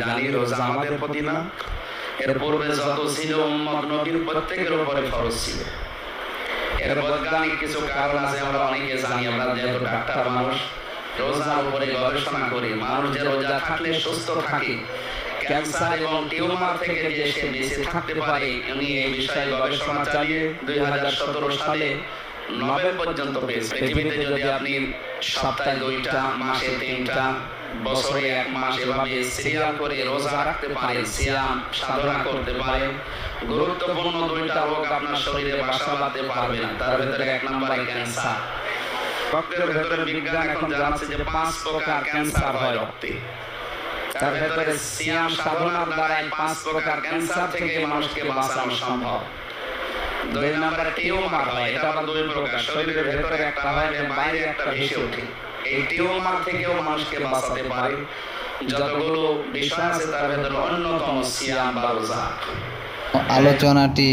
জানি রোজা আমাদের প্রতি না, এর পূর্বে যত ছিল উম্মত নবীর প্রত্যেকের উপরে ফরজ ছিল। এর বৈজ্ঞানিক কিছু কারণ আছে আমরা অনেকে জানি, আমরা যেহেতু ডাক্তার মানুষ, রোজার উপরে গবেষণা করি, মানুষ যে রোজা থাকলে সুস্থ থাকে, ক্যান্সার এবং টিউমার থেকে যে সে বেঁচে থাকতে পারে, উনি এই বিষয়ে গবেষণা চালিয়ে দুই সালে নোবেল পর্যন্ত পেয়েছে। পৃথিবীতে যদি আপনি সপ্তাহে দুইটা, মাসে তিনটা বছরে এক মাস এভাবে সিরিয়াল করে রোজা রাখতে পারেন সিয়াম, সাধনা করতে পারেন গুরুত্বপূর্ণ দুইটা রোগ আপনার শরীরে বাসা বাঁধতে পারবে না, তার ভিতরে এক নম্বরে ক্যান্সার। রক্তের ভেতরে বিজ্ঞান এখন যে পাঁচ প্রকার ক্যান্সার হয় রক্তে। তার ভেতরে সিয়াম, সাধনার দ্বারা পাঁচ প্রকার ক্যান্সার থেকে মানুষকে বাঁচানো সম্ভব। দুই নম্বরে টিউমার হয়, এটা আবার দুই প্রকার, শরীরের ভেতরে একটা হয় বাইরে একটা ভেসে ওঠে। এই টিউমার থেকেও মানুষকে বাঁচাতে পারে যতগুলো বিষয় আছে তার ভেতরে অন্যতম সিয়াম বা রোজা আলোচনাটি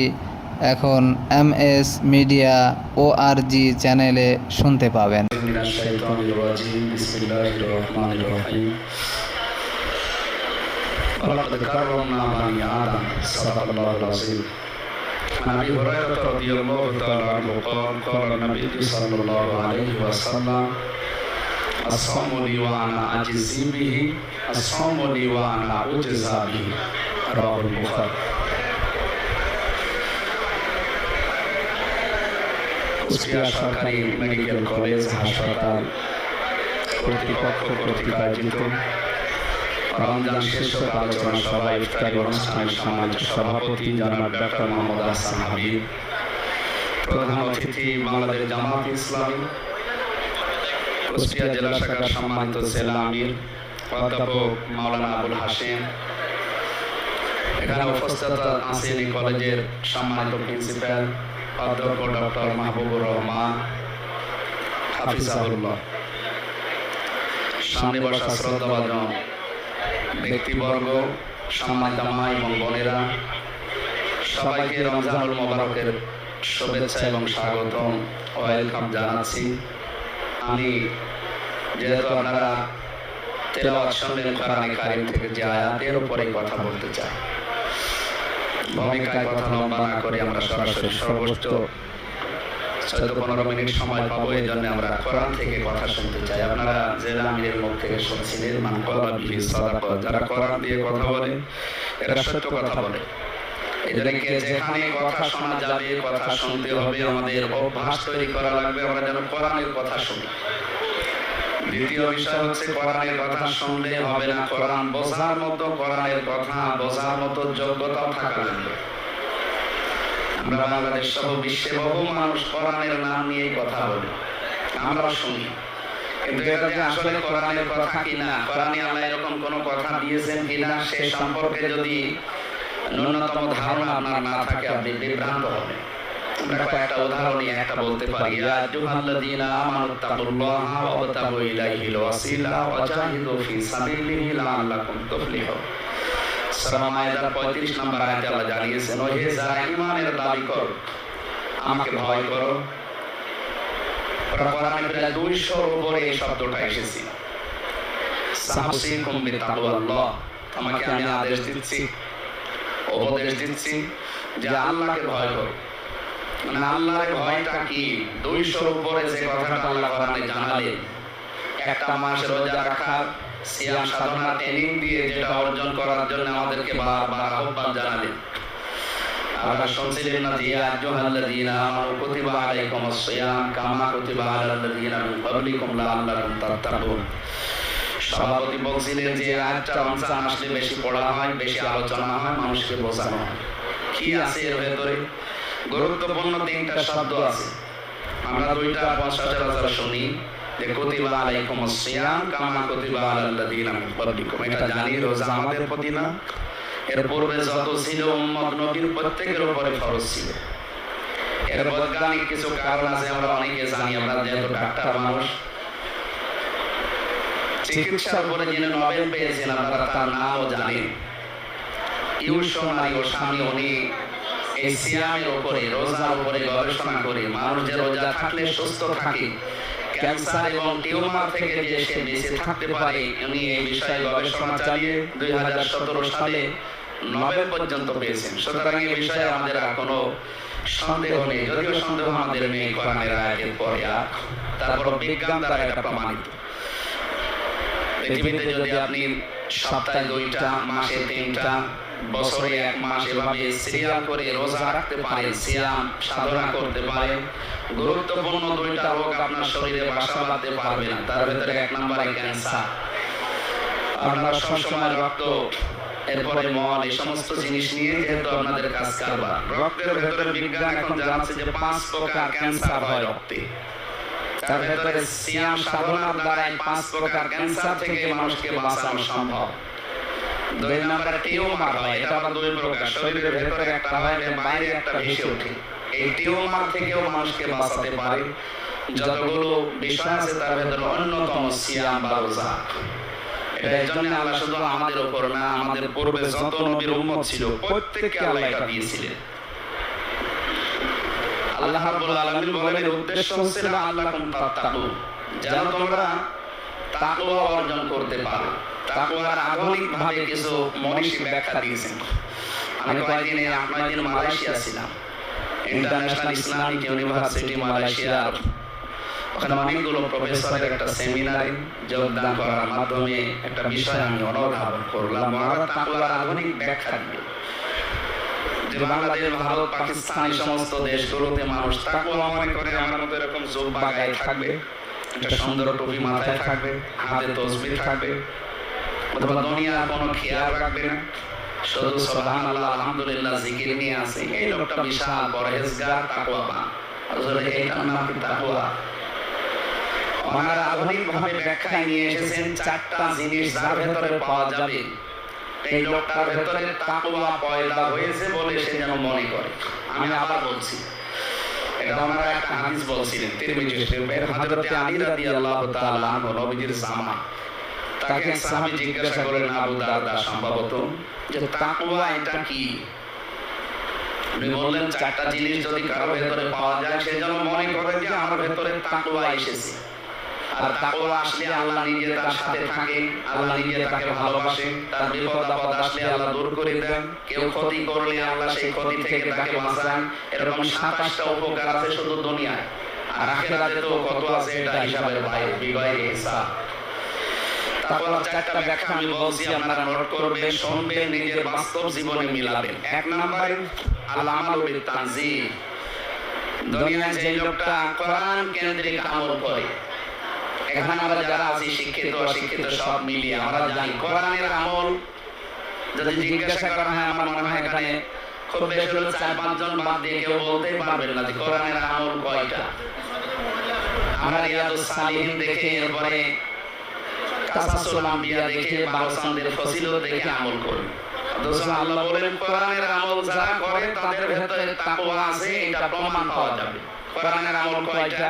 এখন এম এস মিডিয়া ও আর জি চ্যানেলে শুনতে পাবেন من الشيطان الرجيم بسم الله الرحمن الرحيم ولقد كرمنا بني آدم صدق الله العظيم عن أبي هريرة رضي الله تعالى عنه قال قال النبي صلى الله عليه وسلم الصوم لي وأنا أجزي به الصوم لي وأنا أجزى به رواه البخاري কুষ্টিয়া সরকারি মেডিকেল কলেজ হাসপাতাল কর্তৃপক্ষ কর্তৃক আয়োজিত রমজান শীর্ষক আলোচনা সভা ইফতারি অনুষ্ঠানের সম্মানিত সভাপতি জনাব ডক্টর মোহাম্মদ হাসান হাবিব প্রধান অতিথি বাংলাদেশ জামাত ইসলামী কুষ্টিয়া জেলা শাখার সম্মানিত জেলা আমির অধ্যাপক মাওলানা আবুল হাসেম এখানে উপস্থিত আছেন কলেজের সম্মানিত প্রিন্সিপাল অধ্যক্ষ ডক্টর মাহবুবুর রহমান হাফিজাহুল্লাহ। সামনে বসা শ্রদ্ধাভাজন ব্যক্তিবর্গ, সম্মানিত মা এবং বোনেরা, সবাইকে রমজানুল মোবারকের শুভেচ্ছা এবং স্বাগতম, ওয়েলকাম জানাচ্ছি। আমি যেহেতু আপনারা তেলাওয়াত শুনলেন কোরআনে কারিম থেকে যে আয়াতের উপরে কথা বলতে চাই ভূমিকায় কথা লম্বা না করে আমরা সরাসরি সর্বোচ্চ চোদ্দ পনেরো মিনিট সময় পাবো এই জন্য আমরা কোরআন থেকে কথা শুনতে চাই। আপনারা জেলা আমিরের মুখ থেকে শুনছিলেন মান কলা বিহি যারা কোরআন দিয়ে কথা বলে, এরা সত্য কথা বলে। এই জন্য কে যেখানে কথা শোনা যাবে, কথা শুনতে হবে, আমাদের অভ্যাস তৈরি করা লাগবে, আমরা যেন কোরআনের কথা শুনি। দ্বিতীয় বিষয় হচ্ছে কোরআনের কথা শুনলে হবে না কোরআন, বোঝার মতো কোরআনের কথা, বোঝার মতো যোগ্যতাও থাকা লাগবে। আমরা বাংলাদেশ সহ বিশ্বে বহু মানুষ কোরআনের নাম নিয়ে কথা বলে আমরা শুনি। কিন্তু এটা যে আসলে কোরআনের কথা কিনা, কোরআনে আল্লাহ এরকম কোন কথা দিয়েছেন কিনা, সে সম্পর্কে যদি ন্যূনতম ধারণা আপনার না থাকে, আপনি বিভ্রান্ত হবেন। আমরা কয়েকটা উদাহরণ নিয়ে একটা বলতে পারি। আইয়ুহাল্লাযীনা ওয়া ওয়াবতাগু ইলাইহিল ওয়াসিলা ওয়া জাহিদু ফি সাবিলিহি লাআল্লাকুম তুফলিহুন। সূরা মাইদার 35 নম্বর আয়াতে আল্লাহ জানিয়েছেন ও হে যারা ঈমানের দাবি করো, আমাকে ভয় করো। কোরআনে প্রায় 200 এর উপরে এই শব্দটা এসেছে। সাহসিকুম বিতাকওয়াল্লাহ তোমাকে আমি আদেশ দিচ্ছি। উপদেশ দিচ্ছি যে আল্লাহকে ভয় করো। মানে আল্লাহর ভয়টা কি? দুইশোর উপরে যে কথাটা আল্লাহ কোরআনে জানালেন একটা মাস রোজা রাখা সিয়াম সাধনা ট্রেনিং দিয়ে যেটা অর্জন করার জন্য আমাদেরকে বারবার আহ্বান জানালেন। আমরা শুনছিলেন না যে আইয়ুহাল্লাযীনা আমানু কুতিবা আলাইকুমুস সিয়াম কামা কুতিবা আলাল্লাযীনা মিন ক্বাবলিকুম লাআল্লাকুম তাত্তাকুন। সভাপতি বলছিলেন যে আয়াতটা রমজান আসলে বেশি পড়া হয়, বেশি আলোচনা হয়, মানুষকে বোঝানো হয়। কি আছে এর ভেতরে? গুরুত্বপূর্ণ তিনটা শব্দ আছে। আমরা দুইটা হাজার শুনি জানি আমাদের প্রতি না কিছু কারণ আছে, আমরা অনেকে জানি, আমরা যেহেতু ডাক্তার মানুষ চিকিৎসার উপরে যিনি নোবেল পেয়েছেন আপনারা তার নামও জানেন উনি এই সিয়ামের উপরে রোজার উপরে গবেষণা করে মানুষ যে রোজা থাকলে সুস্থ থাকে। ক্যান্সার এবং টিউমার থেকে যে সে বেঁচে থাকতে পারে উনি এই বিষয়ে গবেষণা চালিয়ে দুই হাজার সতেরো সালে নোবেল পর্যন্ত পেয়েছেন। সুতরাং এই বিষয়ে আমাদের আর কোনো সন্দেহ নেই। যদিও সন্দেহ আমাদের নেই কোরআনের আয়াতের পরে। আর তারপর বিজ্ঞান দ্বারা এটা প্রমাণিত। পৃথিবীতে যদি আপনি সপ্তাহে দুইটা মাসে তিনটা বছরে এক মাস এভাবে সিরিয়াল করে রোজা রাখতে পারেন সিয়াম সাধনা করতে পারেন। গুরুত্বপূর্ণ দুইটা রোগ আপনার শরীরে বাসা বাঁধতে পারবে না তার ভেতরে এক নম্বরে ক্যান্সার আপনারা সবসময় রক্ত এরপরে মল এই সমস্ত জিনিস নিয়ে যেহেতু আপনাদের কাজ কারবার। রক্তের ভেতরে বিজ্ঞান এখন জানাচ্ছে যে পাঁচ প্রকার ক্যান্সার হয় রক্তে। তার ভেতরে সিয়াম সাধনার দ্বারা পাঁচ প্রকার ক্যান্সার থেকে মানুষকে বাঁচানো সম্ভব। দুই নম্বরে টিউমার হয়, এটা আবার দুই প্রকার। শরীরের ভেতরে একটা হয় বাইরে একটা ভেসে ওঠে। এই টিউমার থেকেও মানুষকে বাঁচাতে পারে। যতগুলো বিষয় আছে, তার ভেতরে অন্যতম সিয়াম বা রোজা। এটা এই জন্য আল্লাহ শুধু আমাদের উপর না, আমাদের পূর্বে যত নবীর উম্মত ছিল, প্রত্যেককে আল্লাহ এটা দিয়েছিলেন। আল্লাহ রাব্বুল আলামিন বলেন উদ্দেশ্য হচ্ছে আল্লাহকুম তাত্তাকুন, যেন তোমরা তাকওয়া অর্জন করতে পারো। তাকওয়ার আধুনিক ভাবে কিছু মনীষী ব্যাখ্যা দিয়েছেন। আমি কয়েকদিন আট দিন মালয়েশিয়া ছিলাম। ইন্টারন্যাশনাল ইসলামিক ইউনিভার্সিটি মালয়েশিয়ার। ওখানে অনেকগুলো প্রফেসরের একটা সেমিনারে যোগদান করার মাধ্যমে একটা বিষয় আমি অনুধাবন করলাম। ওনারা তাকওয়ার আধুনিক ব্যাখ্যা দিল যে বাংলাদেশ, ভারত, পাকিস্তান সমস্ত দেশগুলোতে মানুষ তাকওয়া মনে করে, আমার মতো এরকম জুব্বা গায়ে থাকবে। একটা সুন্দর টুপি মাথায় থাকবে, হাতে তসবিহ থাকবে, অথবা দুনিয়ার কোনো খেয়াল রাখবে না। শুধু সুবহানাল্লাহ, আলহামদুলিল্লাহ, জিকির নিয়ে আছে। এই লোকটা বিশাল পরহেজগার তাকওয়াবান। আসলে এইটার নাম তাকওয়া? ওনারা আধুনিকভাবে ব্যাখ্যায় নিয়ে এসেছেন, চারটা জিনিস যার ভেতরে পাওয়া যাবে। এই লোকটার ভেতরে তাকওয়া পয়দা হয়েছে বলে সে যেন মনে করে। আমি আবার বলছি কি? বললেন, চারটা জিনিস যদি কারও ভেতরে পাওয়া যায়, সে যেন মনে করে যে আমার ভেতরে তাকওয়া এসেছে। আর তাকওয়া আসলে আল্লাহ নিজে তার সাথে থাকে, আল্লাহ নিজে তাকে ভালোবাসে, তার বিপদ আপদ আসলে আল্লাহ দূর করে দেন। কেউ ক্ষতি করলে আল্লাহ সেই ক্ষতি থেকে তাকে বাঁচান। এরকম সাতাশটা উপকার আছে শুধু দুনিয়ায়। আর আখেরাতে তো কত আছে এটা হিসাবের বাইরে বিগয় হিসাব। তারপর চারটা ব্যাখ্যা আমি বলছি, আপনারা নোট করবেন, শুনবেন, নিজের বাস্তব জীবনে মিলাবেন। এক নম্বরে, আল আমাল বিল তানজিল। দুনিয়ায় যে লোকটা কোরআন কেন্দ্রিক আমল করে এখানে আমরা যারা আছি, শিক্ষিত, অশিক্ষিত, সব মিলিয়ে আমরা জানি। কোরআনের আমল যদি জিজ্ঞাসা করা হয়, আমার মনে হয় এখানে খুব বেশি হলে চার, পাঁচজন বাদ দিয়ে কেউ বলতেই পারবেন না যে কোরআনের আমল কয়টা। আমরা রিয়াদুস সালিহিন দেখে এরপরে কাসাসুল আম্বিয়া দেখে বাউসানদের ফজিলত দেখে আমল করি। অথচ আল্লাহ বলেন, কোরআনের আমল যারা করে, তাদের ভেতরে তাকওয়া আছে, এটা প্রমাণ পাওয়া যাবে। কোরআনের আমল কয়টা?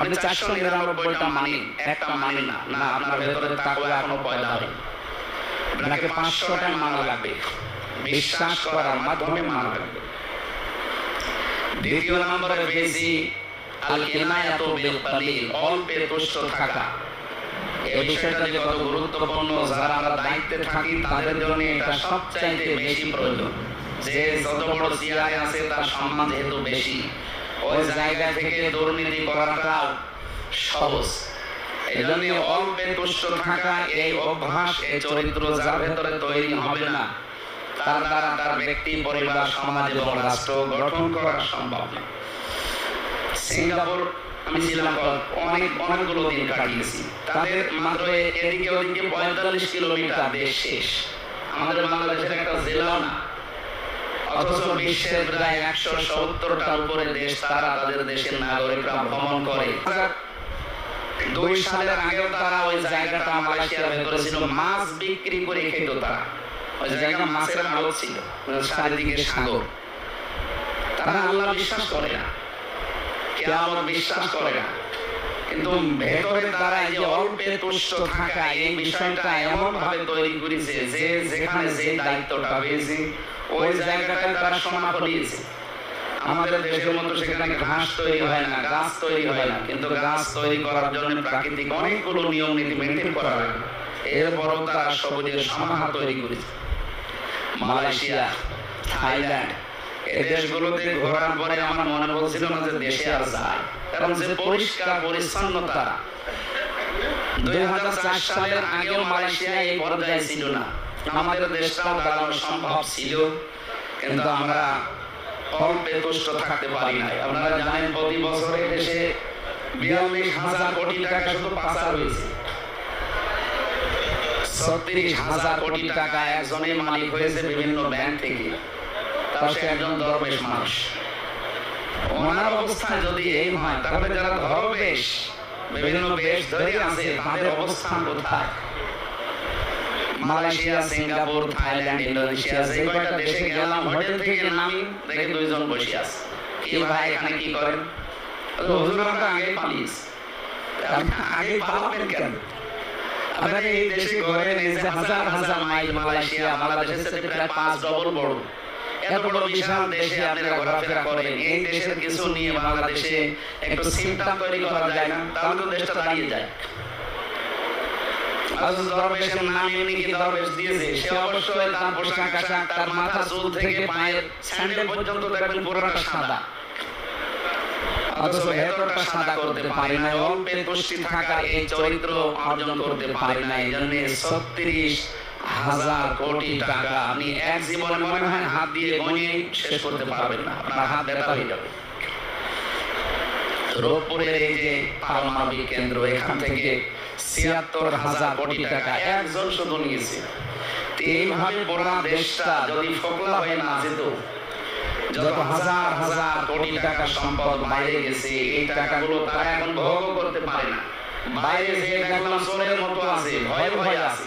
আপনি চারশো নিরানব্বইটা মানেন, একটা মানেন না না, আপনার ভেতরে তাকওয়া এখনও পয়দা হয় আপনাকে পাঁচশোটা মানা লাগবে। বিশ্বাস করার মাধ্যমে মানা লাগবে। দ্বিতীয় নম্বরে বেশি আল বিল কালিল, অল্পে তুষ্ট থাকা। এই বিষয়টা যে কত গুরুত্বপূর্ণ, যারা আমরা দায়িত্বে থাকি, তাদের জন্য এটা সবচাইতে বেশি প্রয়োজন। যে যত বড় চেয়ারে আছে, তার সম্মান যেহেতু বেশি। ওই জায়গা থেকে দুর্নীতি করাটাও সহজ। এই জন্য অল্পে তুষ্ট থাকা এই অভ্যাস, এই চরিত্র যার ভেতরে তৈরি হবে না, তার দ্বারা তার ব্যক্তি, পরিবার, সমাজ এবং রাষ্ট্র গঠন করা সম্ভব না। সিঙ্গাপুর, আমি ছিলাম অনেক, অনেকগুলো দিন কাটিয়েছি। তাদের মাত্র এদিকে ওদিকে পঁয়তাল্লিশ কিলোমিটার দেশ শেষ। আমাদের বাংলাদেশের একটা জেলাও না। অথচ বিশ্বের প্রায় একশো সত্তরটার উপরে দেশ তারা তাদের দেশের নাগরিকরা ভ্রমণ করে। দুই সালের আগেও তারা ওই জায়গাটা মালয়েশিয়ার ভেতরে ছিল, মাছ বিক্রি করে খেত তারা। ওই জায়গা মাছের আড়ত ছিল চারিদিকে সাগর। তারা আল্লাহ বিশ্বাস করে না। কেয়ামত বিশ্বাস করে না। কিন্তু ভেতরে তারা এই যে অল্পে তুষ্ট থাকা, এই বিষয়টা এমন ভাবে তৈরি করেছে যে যেখানে যে দায়িত্বটা পেয়েছে ওই জায়গাটায় তারা সোনা ফলিয়েছে আমাদের দেশের মতো সেখানে ঘাস তৈরি হয় না, গাছ তৈরি হয় না, কিন্তু গাছ তৈরি করার জন্য প্রাকৃতিক অনেকগুলো নিয়ম নীতি মেনটেন করা লাগে এরপরও তারা সবুজের সমাহার তৈরি করেছে। মালয়েশিয়া, থাইল্যান্ড এই দেশগুলোতে ঘোরার পরে আমার মনে বলছিল না যে দেশে আর যায়। কারণ যে পরিষ্কার পরিচ্ছন্নতা। দুই হাজার চার সালের আগেও মালয়েশিয়া এই পর্যায়ে ছিল না। আমাদের দেশটাও দাঁড়ানো সম্ভব ছিল। কিন্তু আমরা অল্পে তুষ্ট থাকতে পারি নাই। আপনারা জানেন প্রতি বছরে দেশে বিয়াল্লিশ হাজার কোটি টাকা শুধু পাচার হয়েছে। ছত্রিশ হাজার কোটি টাকা একজনের মালিক হয়েছে বিভিন্ন ব্যাংক থেকে। তাও সে একজন দরবেশ মানুষ। ওনার অবস্থায় যদি এই হয়, তাহলে যারা ধরবেশ, বিভিন্ন বেশ ধরে আছে, তাদের অবস্থান কোথায়? মালয়েশিয়া, সিঙ্গাপুর, থাইল্যান্ড, ইন্দোনেশিয়া, যে কয়টা দেশে গেলাম, হোটেল থেকে নামি, দেখে দুইজন বসে আছে। কি ভাই, এখানে কি করেন? হুজুর, আমরা আগে পালিয়েছি। আগে পালাবেন কেন? আপনারা এই দেশে এই হাজার হাজার মাইল মালয়েশিয়া, বাংলাদেশের সাথে প্রায় পাঁচ ডবল বড়। এত বড় বিশাল দেশে আপনারা ঘোরাফেরা করেন। এই দেশের কিছু নিয়ে বাংলাদেশে একটু সিমটাম তৈরি করা যায় না তাহলে দেশটা দাঁড়িয়ে যায়। আজকে দরবেশের নাম এমনি কি দরবেশ দিয়েছে। সে অবশ্যই তার পোশাক আশাক তার মাথা চুল থেকে পায়ের স্যান্ডেল পর্যন্ত দেখবেন পুরোটা সাদা। অথচ ভেতরটা সাদা করতে পারি না। অল্পে তুষ্টি থাকার এই চরিত্র অর্জন করতে পারি না। এই জন্য ছত্রিশ হাজার কোটি টাকা। আপনি এক জীবনে মনে হয় হাত দিয়ে গণিয়ে শেষ করতে পারবেন না। আপনার হাত ব্যথা হয়ে যাবে। রোগপুরের এই যে পারমাণবিক কেন্দ্র, এখান থেকে ছিয়াত্তর হাজার কোটি টাকা একজন শুধু নিয়েছে। এইভাবে পুরা দেশটা যদি ফোকলা হয়ে না যেত, যত হাজার হাজার কোটি টাকা সম্পদ বাইরে গেছে, এই টাকাগুলো তারা এখন ভোগ করতে পারে না। বাইরে যে দেখলাম চোরের মতো আছে, ভয় ভয় আছে।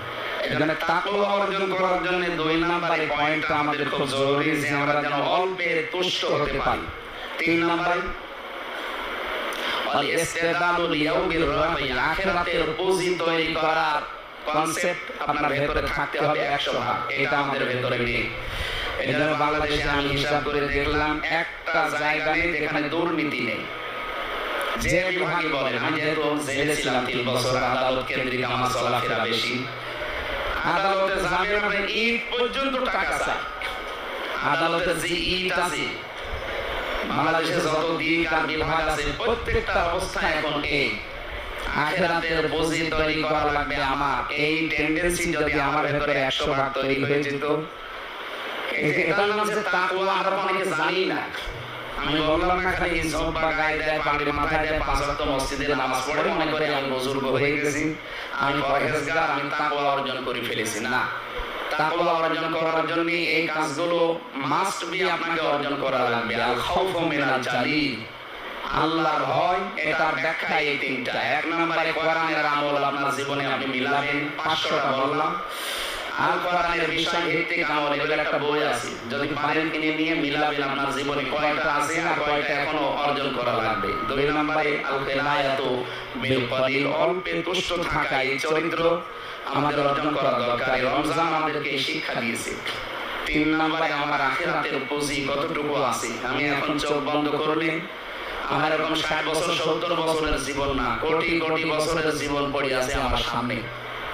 এখানে তাকওয়া অর্জন করার জন্য দুই নম্বরে পয়েন্টটা আমাদের খুব জরুরি যে আমরা যেন অল্পে তুষ্ট হতে পারি। তিন নম্বরে ইস্তেদালু লিয়াউমির রাহি, আখিরাতের তৈরি করার কনসেপ্ট আপনার ভেতরে থাকতে হবে একশো ভাগ। এটা আমাদের ভেতরে নেই। বাংলাদেশে আমি হিসাব করে দেখলাম, একটা জায়গা নেই যেখানে দুর্নীতি নেই। বলেন, আমি যেহেতু জেলে ছিলাম তিন বছর আদালত কেন্দ্রিক আমার চলাফেরা বেশি। আদালতে যাবেন আপনি ঈদ পর্যন্ত টাকা চাই। আদালতে যে ঈদ আছে, বাংলাদেশে যত দিক আর বিভাগ আছে, প্রত্যেকটা অবস্থা এখন এই। আখেরাতের পুঁজি তৈরি করা লাগবে আমার। এই টেন্ডেন্সি যদি আমার ভেতরে একশো ভাগ তৈরি হয়ে যেত এটার নাম যে তাকওয়া আমরা অনেকে জানি না। আমি বললাম না মাস্ট বি আপনাকে অর্জন করা লাগবে। আল খাউফু মিনাল আল্লাহর ভয়, এটার ব্যাখ্যা এই তিনটা। এক নম্বরে কোরআনের আমল আপনার জীবনে আপনি মিলাবেন। পাঁচশোটা বললাম। আল কোরআনের বিষয় ভিত্তিক একটা বই আছে। যদি পারেন কিনে নিয়ে আপনার জীবনে, কয়টা আছে আর কয়টা এখনও অর্জন করা লাগবে? দুই নম্বরে, আল কিলায়াতু অল্পে তুষ্ট থাকা এই চরিত্র আমাদের অর্জন করা দরকার। রমজান আমাদেরকে শিক্ষা দিয়েছে। তিন নম্বরে, আমার আখেরাতের পুঁজি কতটুকু আছে? আমি এখন চোখ বন্ধ করলে আমার এরকম ষাট বছর, সত্তর বছরের জীবন না, কোটি কোটি বছরের জীবন পড়ে আছে আমার সামনে।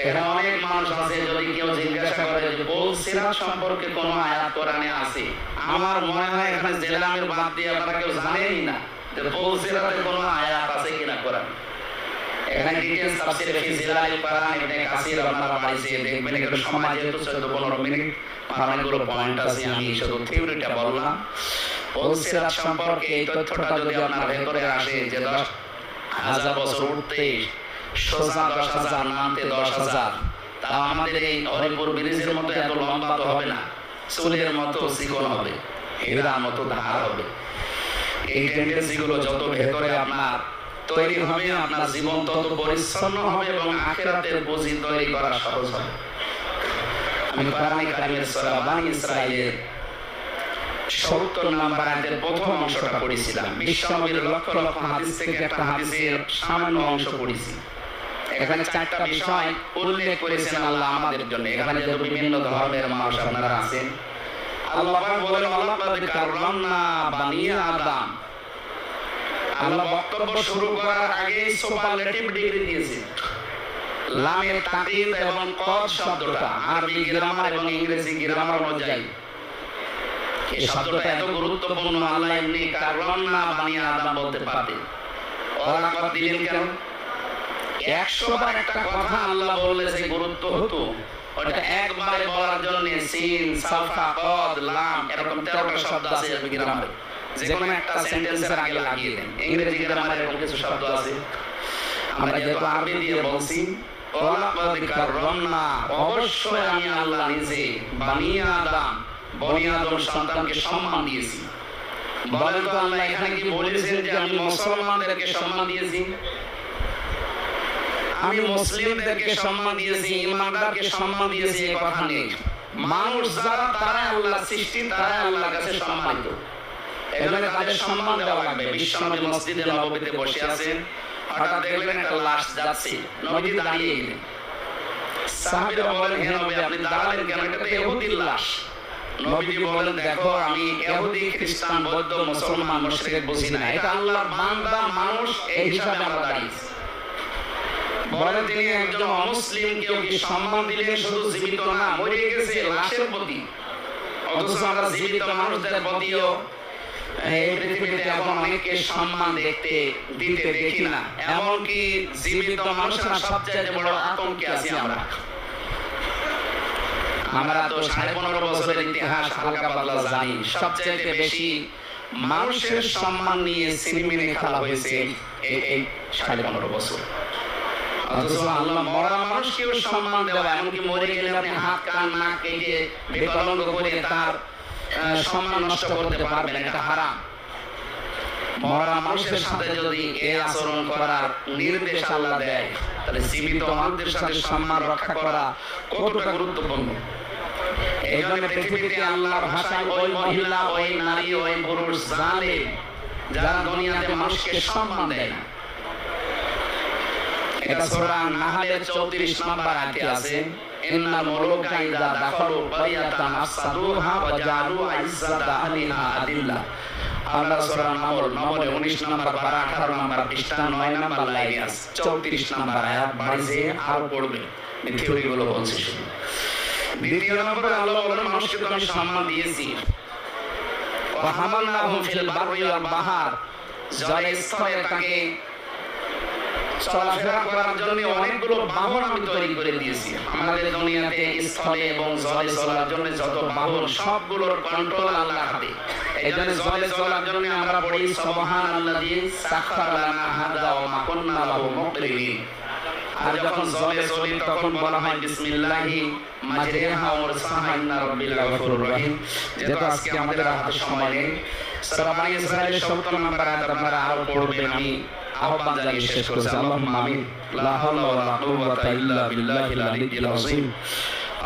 এখানে অনেক মানুষ আছে, যদি কেউ জিজ্ঞাসা করে যে পুলসিরাত সম্পর্কে কোন আয়াত কোরআনে আছে? আমার মনে হয় এখানে জেলামের বাদ দিয়ে আপনারা কেউ জানেনই না যে পুলসিরাতে কোন আয়াত আছে কিনা কোরআনে। এখানে ডিটেলস তাফসীর ফি জিলালিল কোরআন, ইবনে কাসির আপনারা বাড়িতে দেখবেন এগুলো সময় যেহেতু 14 15 মিনিট। অনেকগুলো পয়েন্ট আছে, আমি শুধু থিওরিটা বললাম। ওলসিরাত সম্পর্কে এই তথ্যটা যদি আপনার ভেতরে আসে যে দশ হাজার বছর উঠতে সোজা দশ হাজার, নামতে দশ হাজার। তা আমাদের এই হরিপুর ব্রিজের মতো এত লম্বা তো হবে না। চুলের মতো চিকন হবে, হীরার মতো ধার হবে। এই টেন্ডেন্সিগুলো যত ভেতরে আপনার তৈরি হবে, আপনার জীবন তত পরিচ্ছন্ন হবে এবং আখেরাতের পুঁজি তৈরি করা সহজ হবে। আমি কোরআনে কারিমের সূরা বানি সত্তর নাম্বার আয়াতের প্রথম অংশটা পড়েছিলাম। বিশ্বনবীর লক্ষ লক্ষ হাদিস থেকে একটা হাদিসের সামান্য অংশ পড়েছি। এখানে চারটা বিষয় উল্লেখ করেছেন আল্লাহ আমাদের জন্য। এখানে যেহেতু বিভিন্ন ধর্মের মানুষ আপনারা আছেন, আল্লাহ বলেন আল্লাহ আল্লাহ বক্তব্য শুরু করার আগেই সুপারলেটিভ ডিগ্রি লামের এবং কদ শব্দটা, আরবি গ্রামার এবং ইংরেজি গ্রামার অনুযায়ী। এই শব্দটা এত গুরুত্বপূর্ণ, আল্লাহ এমনি বলতে পারতেন। ওলাকত দিলেন কেন? একশো বার একটা কথা আল্লাহ বললে যে গুরুত্ব হতো, ওটা একবারে বলার জন্য সিন সাফা কদ, লাম, এরকম তেরোটা শব্দ আছে গ্রামারে যে কোনো একটা সেন্টেন্সের আগে লাগিয়ে দেন। ইংরেজি গ্রামারে এরকম কিছু শব্দ আছে। আমরা যেহেতু আরবি দিয়ে বলছি আমি সম্মান দিয়েছি। বলেন তো আল্লাহ, এখানে কি বলেছেন সম্মান দিয়েছি? আমি মুসলিমদেরকে সম্মান দিয়েছি, ইমানদারকে সম্মান দিয়েছি এই কথা নেই মানুষ যারা তারা আল্লাহ সৃষ্টি তারা আল্লাহর কাছে সম্মানিত। এজন্য তাদের সম্মান দেওয়া লাগবে। বিশ্বনবী মসজিদে নববীতে বসে আছেন। হঠাৎ দেখলেন একটা লাশ যাচ্ছে। নবীজি দাঁড়িয়ে গেলেন। সাহাবীরা বলেন, হে নবী, আপনি দাঁড়ালেন কেন? এটা তো ইহুদির লাশ। নবীজি বলেন, দেখো, আমি ইহুদি খ্রিস্টান, বৌদ্ধ, মুসলমান, মুশরিক বুঝি না। এটা আল্লাহর বান্দা, মানুষ, এই হিসাবে আমরা দাঁড়িয়েছি। বলেন তিনি একজন অমুসলিম, কেউ কি সম্মান দিলেন শুধু জীবিত না মরে গেছে লাশের প্রতি? অথচ আমরা জীবিত মানুষদের প্রতিও এই পৃথিবীতে এখন অনেককে সম্মান দেখতে, দিতে দেখি না। এমনকি জীবিত মানুষরা সবচেয়ে বড় আতঙ্কে আছি আমরা। আমরা তো সাড়ে পনেরো বছরের ইতিহাস হালকা পাতলা জানি। সবচেয়ে বেশি মানুষের সম্মান নিয়ে সিনেমিনে খেলা হয়েছে এই সাড়ে পনেরো বছর। অথচ আল্লাহ মরা মানুষকেও সম্মান দেওয়া এমনকি মরে গেলে আপনি হাত কান নাক কেটে বিকলঙ্গ করে তার সম্মান নষ্ট করতে পারবেন এটা হারাম। মরা মানুষের সাথে যদি এই আচরণ করার নির্দেশ আল্লাহ দেয় তাহলে জীবিত মানুষদের সাথে সম্মান রক্ষা করা কতটা গুরুত্বপূর্ণ? এই জন্য পৃথিবীতে আল্লাহর ভাষায় ওই মহিলা ওই নারী ওই পুরুষ জানে যারা দুনিয়াতে মানুষকে সম্মান দেয় না। এটা সূরা নাহলের 34 নম্বর আয়াতে আছে, ইন্নাল মুলুকা ইযা দাখালু ক্বরিয়াতান আফসাদুহা ওয়া জাআলু ইজ্জাতা আহলিহা আদিল্লা। আল্লাহ সূরা নামল, নামলে 19 নম্বর পারা 18 নম্বর পৃষ্ঠা 9 নম্বর লাইনে আছে 34 নম্বর আয়াত বাড়িতে আর পড়বে। এই থিওরিগুলো বলছি দ্বিতীয় নম্বরে আল্লাহ বলেন, মানুষকে তো আমি সম্মান দিয়েছি। ওয়া হামালনাহুম ফিল বাররি ওয়াল বাহার। জলে স্থলে তাকে চলাফেরা করার জন্য অনেকগুলো বাহন আমি তৈরি করে দিয়েছি। আমাদের দুনিয়াতে স্থলে এবং জলে চলার জন্য যত বাহন, সবগুলোর কন্ট্রোল আল্লাহর হাতে। এই জলে চলার জন্য আমরা পড়ি সুবহান আল্লাযী সাখার লানা হাযা ওয়া মা কুন্না লাহু মুকরিনিন। আর যখন জলে চলি, তখন বলা হয়, বিসমিল্লাহি মাজরিহা ওয়া মুরসাহা, ইন্না রাব্বিল রহিম। যেহেতু আজকে আমাদের হাতে সময় নেই, সূরা বানি ইসরাঈলের 70 নম্বর আয়াত আপনারা আরও পড়বেন। আমি আহ্বান জানিয়ে শেষ করছি আল্লাহুম্মা আমিন লা হাওলা ওয়া লা কুওয়াতা ইল্লা বিল্লাহিল আলিয়্যিল আযীম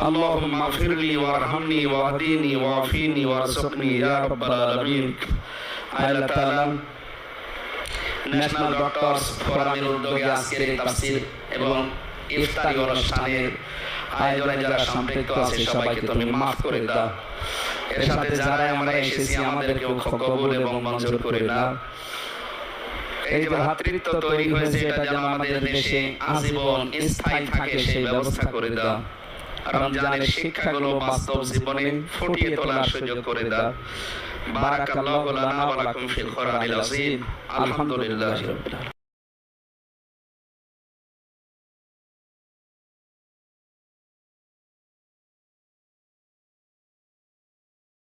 اللهم اغفر لي وارحمني واهدني وعافيني وارزقني يا رب العالمين আল্লাহ তাআলা ন্যাশনাল ডক্টরস ফোরামের উদ্যোগে আজকের এই তাফসীর এবং ইফতারি অনুষ্ঠানের আয়োজনে যারা সম্পৃক্ত আছে সবাইকে তুমি মাফ করে দাও এর সাথে যারা আমরা এসেছি আমাদেরকেও কবুল এবং মঞ্জুর করে দাও এই যে ভাতৃত্ব তৈরি হয়েছে এটা যেন আমাদের দেশে আজীবন স্থায়ী থাকে সেই ব্যবস্থা করে দাও। রমজানের শিক্ষাগুলো বাস্তব জীবনে ফুটিয়ে তোলার সুযোগ করে দাও। বারাকাল্লাহু লানা ওয়া লাকুম ফিল কোরআনিল আযীম। আলহামদুলিল্লাহি